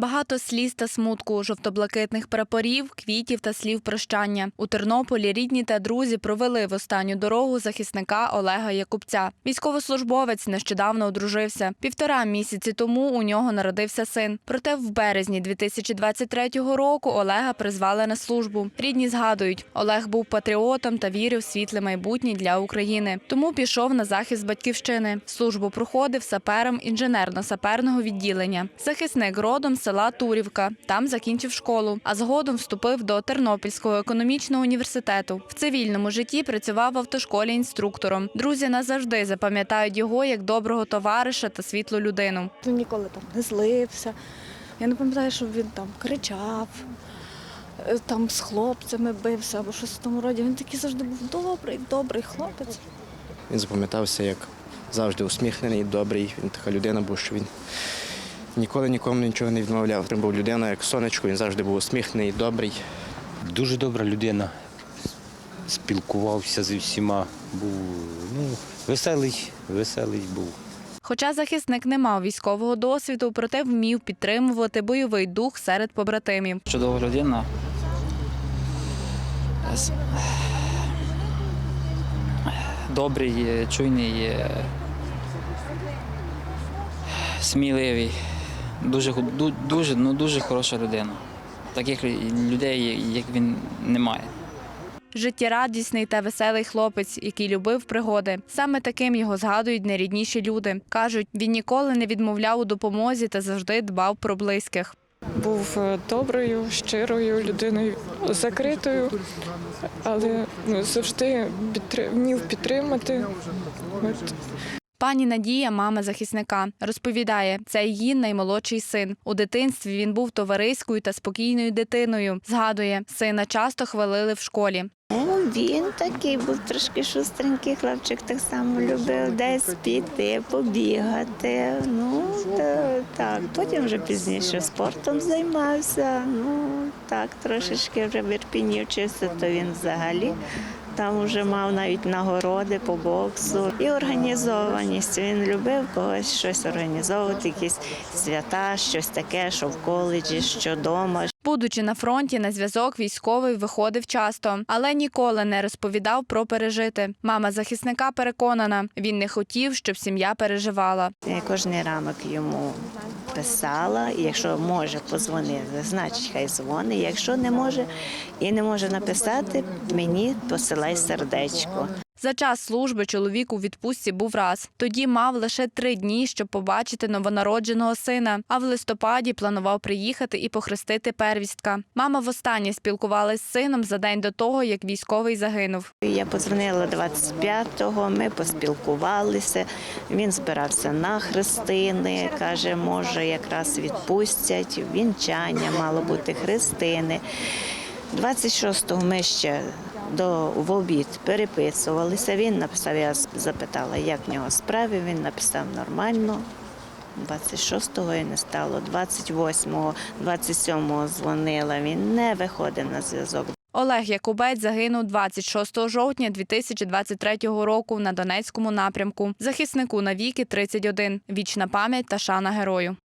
Багато сліз та смутку, жовто-блакитних прапорів, квітів та слів прощання. У Тернополі рідні та друзі провели в останню дорогу захисника Олега Якубця. Військовослужбовець нещодавно одружився. Півтора місяці тому у нього народився син. Проте в березні 2023 року Олега призвали на службу. Рідні згадують, Олег був патріотом та вірив в світле майбутнє для України. Тому пішов на захист батьківщини. Службу проходив сапером інженерно-саперного відділення. Захисник родом з села Турівка. Там закінчив школу, а згодом вступив до Тернопільського економічного університету. В цивільному житті працював в автошколі інструктором. Друзі назавжди запам'ятають його як доброго товариша та світлу людину. Він ніколи там не злився. Я не пам'ятаю, щоб він там кричав, е, там з хлопцями бився або щось в тому роді. Він такий завжди був добрий, добрий хлопець. Він запам'ятався як завжди усміхнений, добрий. Він така людина був, що він ніколи нікому нічого не відмовляв. Він був людина як сонечко, він завжди був усміхнений, добрий. Дуже добра людина. Спілкувався зі всіма. Був ну, веселий, веселий був. Хоча захисник не мав військового досвіду, проте вмів підтримувати бойовий дух серед побратимів. Чудова людина. Добрий, чуйний, сміливий. Дуже, дуже, ну, дуже хороша людина. Таких людей, як він, немає. Життєрадісний та веселий хлопець, який любив пригоди. Саме таким його згадують найрідніші люди. кажуть, він ніколи не відмовляв у допомозі та завжди дбав про близьких. був е, доброю, щирою людиною, закритою, але ну, завжди вмів підтримати. От. Пані Надія, мама захисника, розповідає, це її наймолодший син. У дитинстві він був товариською та спокійною дитиною. Згадує, сина часто хвалили в школі. Ну, він такий був трошки шустренький хлопчик, так само любив десь піти, побігати. Ну, та, так. Потім вже пізніше спортом займався. Ну, так, трошечки вже в Ірпіні вчився, то він взагалі. Там вже мав навіть нагороди по боксу і організованість. Він любив когось щось організовувати, якісь свята, щось таке, що в коледжі, що вдома, Будучи на фронті, на зв'язок військовий виходив часто, але ніколи не розповідав про пережити. Мама захисника переконана, він не хотів, щоб сім'я переживала. Я кожен ранок йому писала, якщо може позвонити, значить хай дзвонить. Якщо не може і не може написати, мені посилай сердечко. За час служби чоловік у відпустці був раз. Тоді мав лише три дні, щоб побачити новонародженого сина. А в листопаді планував приїхати і похрестити первістка. Мама востаннє спілкувалась з сином за день до того, як військовий загинув. Я подзвонила 25-го, ми поспілкувалися. Він збирався на хрестини. Каже, може, якраз відпустять. Вінчання мало бути хрестини. 26-го ми ще до в обід переписувалися. Він написав, я запитала, як в нього справи. Він написав нормально. 26-го і не стало, 28-го, 27-го дзвонила. Він не виходить на зв'язок. Олег Якубець загинув 26 жовтня 2023 року на Донецькому напрямку. Захиснику навіки 31. Вічна пам'ять та шана герою.